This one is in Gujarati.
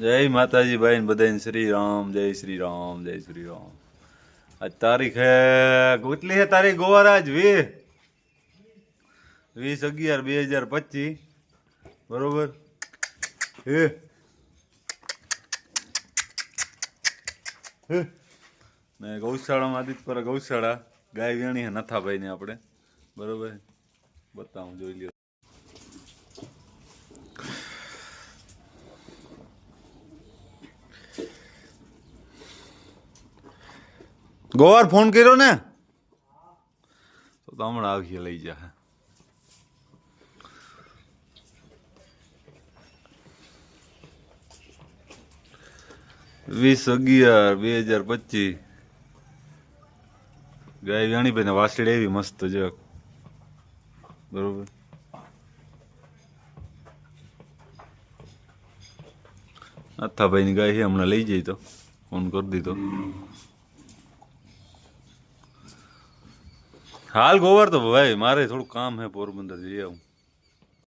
જય માતાજી ભાઈ બધાને શ્રી રામ જય શ્રી રામ જય શ્રી રામ આજ તારીખ હે, કેટલી હે તારીખ? ગોવાર આજ? વીસ? વીસ અગિયાર બે હજાર પચીસ. બરોબર? હે. ને ગૌશાળામાં પર ગૌશાળા. ગાય વેણી હે નથાભાઈ ને આપણે. બરોબર? બતાવું, જોઈ લ્યો. ગોવાર ફોન કર્યો ને? તો હમણાં આવીએ, લઈ જા. વીસ અગિયાર, બે હજાર પચીસ. ગાય વેણીભાઈ ને વાસળી એવી મસ્ત છે બરોબર? અથાભાઈ ની ગાય હમણાં લઈ જઈ તો. ફોન કરી દીધો. હાલ ગોવર તો ભાઈ મારે થોડું કામ હે પોરબંદર જઈ આવું.